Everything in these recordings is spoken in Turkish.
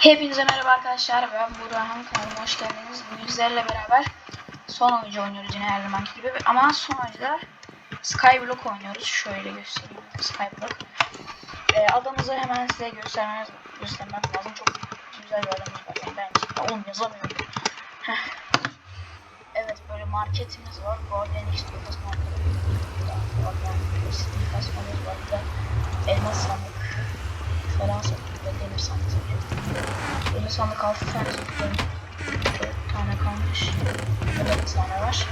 Hepinize merhaba arkadaşlar. Ben Burhan kanalıma hoş geldiniz. Bugün beraber son oyuncu oynuyoruz yine her zamanki gibi. Ama son oyuncuda Skyblock oynuyoruz. Şöyle göstereyim. Skyblock. Ee, adamızı hemen size göstermeniz, göstermem lazım. Çok güzel bir adamımız var. Yani ben oğlum yazamıyorum. Evet böyle marketimiz var. Guardian X Lucas marketi. Guardian X kasmamız var. Bir de elmas sandık falan. Ve demir sandık satıyor. Demir sandık 6 tane satıyor. 4 tane kalmış. Burada bir tane var.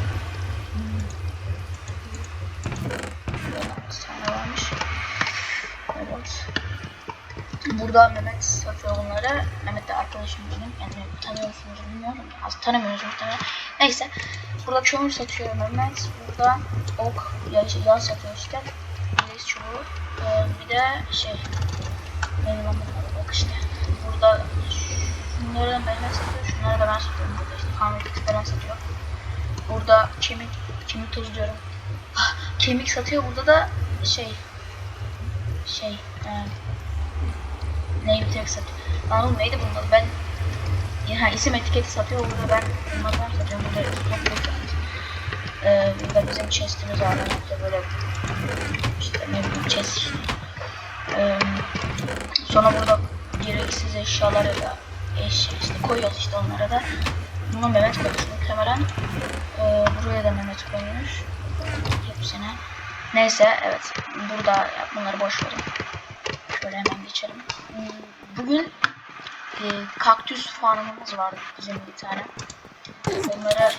Burada Mehmet satıyor onları. Mehmet de arkadaşım benim. Yani tanıyor musunuz bilmiyorum. Az tanımıyoruz muhtemelen. Neyse. Burada kömür satıyor Mehmet. Burada ok, yağ, yağ satıyor işte. Reis çubuğu. Ee, bir de şey. Benim ok işte. Burada şunları da Mehmet satıyor. Şunları da ben satıyorum burada işte. Kamil falan satıyor. Burada kemik, kemik tozu diyorum. Ah, kemik satıyor. Burada da şey şey e, neyi bitirek satıyor. Oğlum neydi bunun adı? Ben ha, isim etiketi satıyor. Burada ben bunlardan satıyorum. Burada toplu ee, burada bizim chestimiz var. İşte böyle işte ne bileyim chest. Ee, sonra burada gereksiz eşyalar ya da eşya işte koyuyoruz işte onlara da. Bunu Mehmet koymuş muhtemelen. Ee, buraya da Mehmet koymuş. Hepsine. Neyse evet. Burada bunları boş verin. Şöyle hemen geçelim. Bugün e, kaktüs farmımız var bizim bir tane. Onları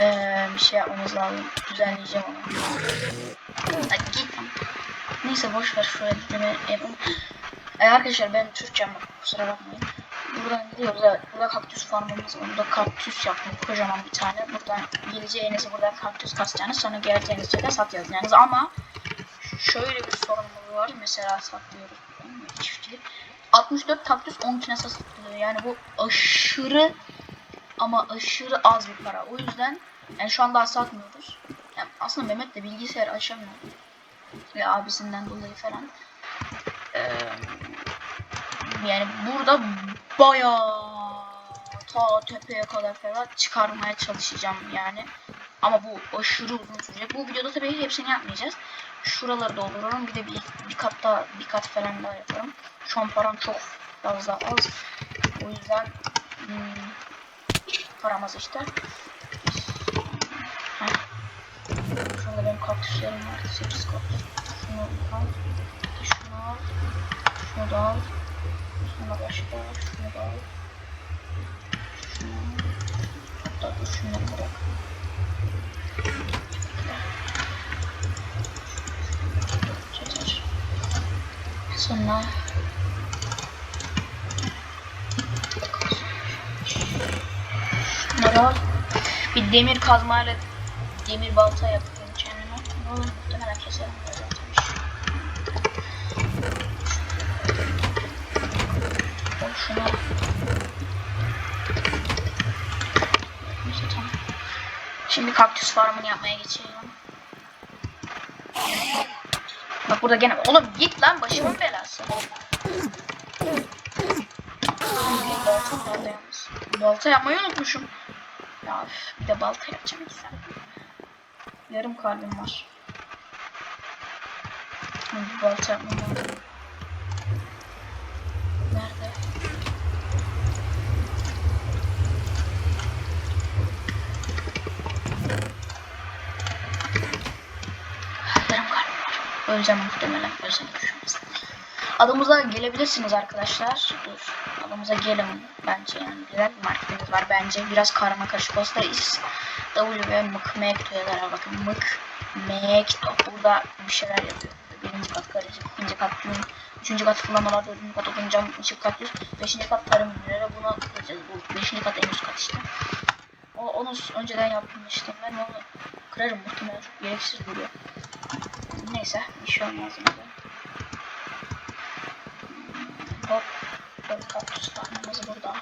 e, bir şey yapmamız lazım. Düzenleyeceğim onu. Ay, git. Neyse boş ver şuraya dinleme. E, arkadaşlar ben Türkçem bak kusura bakmayın. Buradan gidiyoruz evet. Burada kaktüs farmımız var. Burada kaktüs yaptım kocaman bir tane. Buradan geleceğinizi buradan kaktüs kasacağınız sonra geleceğiniz yerden sat yazacağınız ama şöyle bir sorunumuz var. Mesela saklıyoruz çiftçilik. 64 kaktüs 10 kine satılıyor. Yani bu aşırı ama aşırı az bir para. O yüzden yani şu an daha satmıyoruz. Yani aslında Mehmet de bilgisayar açamıyor. Ve abisinden dolayı falan. Ee, yani burada bayağı ta tepeye kadar falan çıkarmaya çalışacağım yani. Ama bu aşırı uzun sürecek. Bu videoda tabii hepsini yapmayacağız. Şuraları doldururum. Bir de bir, bir kat daha bir kat falan daha yaparım. Şu an param çok fazla az. O yüzden hmm, param az işte. Heh. Şurada benim kaktüslerim var. 8 kaktüs. Şunu al. Şunu al. Şunu da al. Şunu başka. Şunu da al. Şunu al. Hatta dur şunları bırak. Yeter. Sonra Şunları al. Bir demir kazmayla demir balta yapıyorum kendime. Ne olur muhtemelen keserim de Al şunu. Neyse tamam. Şimdi kaktüs farmını yapmaya geçelim. Bak burada gene oğlum git lan başımın belası. Balta nerede yalnız? Balta yapmayı unutmuşum. Ya üf, bir de balta yapacağım iki saat. Yarım kalbim var. Bir balta yapmam lazım. Nerede? Yarım kalbim var. Öleceğim muhtemelen. Ölsem düşmez. Adamıza gelebilirsiniz arkadaşlar. Dur. Adamıza gelin bence yani. Güzel bir marketimiz var bence. Biraz karma karışık olsa da is. W ve mık mekto yazar. Bakın mık mekto. Burada bir şeyler yapıyor. Birinci kat karışık. ikinci kat gün. Üçüncü kat fırlamalar. Dördüncü kat odun cam. ışık kat yüz. Beşinci kat tarım ürünleri. Buna koyacağız. Bu beşinci kat en üst kat işte. O, onu önceden yapmıştım. Ben onu kırarım muhtemelen. Çok gereksiz duruyor. Neyse bir şey olmaz mı? Hop. Hop kaktüs farmımız burada.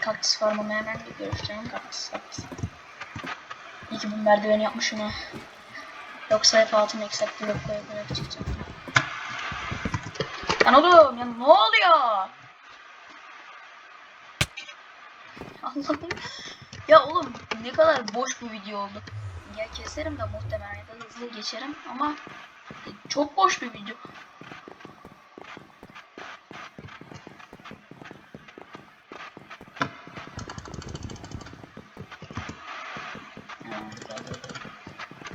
Kaktüs farmımı hemen bir görüştürelim. Kaktüs kaktüs. İyi ki bu merdiveni yapmışım ha. Yoksa hep altına eksik blok koyup böyle çıkacağım. Lan oğlum ya ne oluyor? Allah'ım. Ya oğlum ne kadar boş bu video oldu. Ya keserim de muhtemelen ya da hızlı geçerim ama çok boş bir video.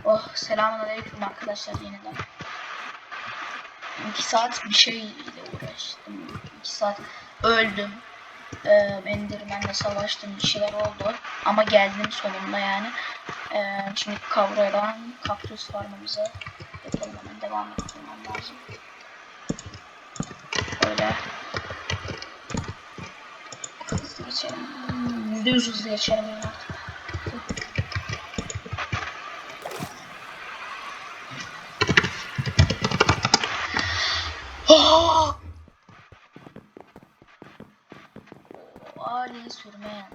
Oh selamun aleyküm arkadaşlar yeniden. 2 saat bir şeyle uğraştım. 2 saat öldüm. Ee, Enderman'le savaştım bir şeyler oldu. Ama geldim sonunda yani. Ee, şimdi kavradan kaktüs farmımıza yapalım hemen devam ettirmem lazım. Şöyle. Hızlı geçelim. Yüzde yüz hızlı geçelim yani artık. Oh! Ali sürmeyen,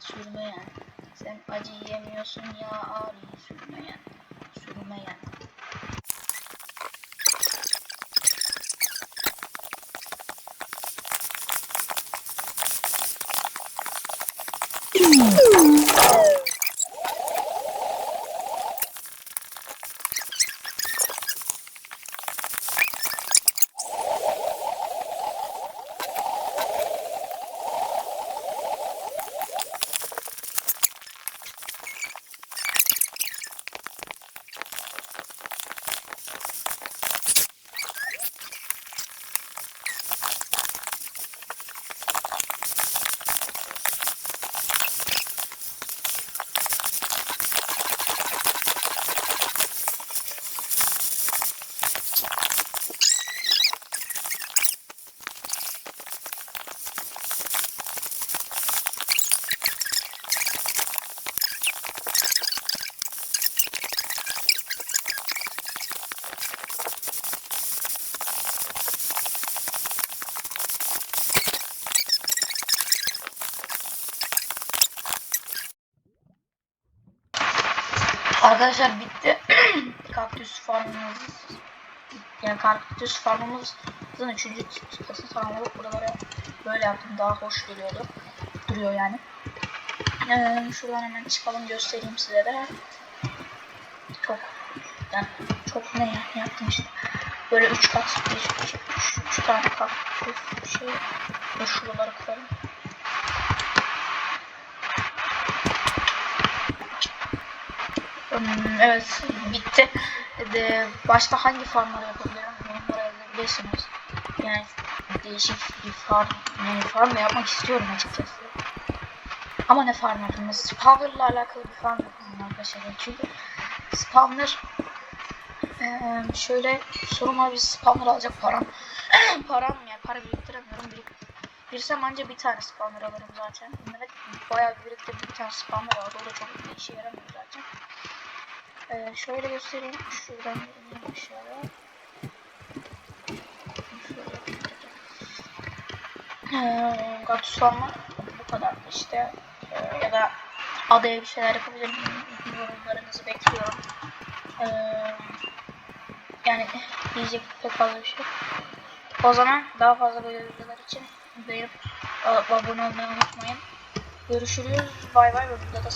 sürmeyen. Sen acı yemiyorsun ya Ali sürmeyen, sürmeyen. Arkadaşlar bitti. kaktüs farmımız yani kaktüs farmımızın üçüncü çıktısı tamamladık. Buralara böyle yaptım daha hoş geliyordu. Duruyor yani. Ee, şuradan hemen çıkalım göstereyim size de. Çok yani çok ne yani yaptım işte. Böyle üç kat bir, iki, üç, üç tane kaktüs şey. Ve şuraları kıralım. Hmm, Evet bitti. De, başka hangi farmları yapabilirim? Yorumlara yazabilirsiniz. Yani değişik bir farm, yani farm yapmak istiyorum açıkçası. Ama ne farm yapayım? Spawner'la alakalı bir farm yapayım arkadaşlar. Çünkü Spawner eee, şöyle sorun var bir Spawner alacak param. param yani para biriktiremiyorum. Birik Birsem anca bir tane Spawner alırım zaten. Evet bayağı biriktirdim bir tane Spawner aldı. O da çok bir işe yaramıyor. Ee, şöyle göstereyim. Şuradan aşağıya. Ee, Gatuslanma bu kadar işte. Ee, ya da adaya bir şeyler yapabilirim. Yorumlarınızı bekliyorum. Ee, yani diyecek pek fazla bir şey. O zaman daha fazla böyle videolar için beğenip abone olmayı unutmayın. Görüşürüz. Bay bay burada da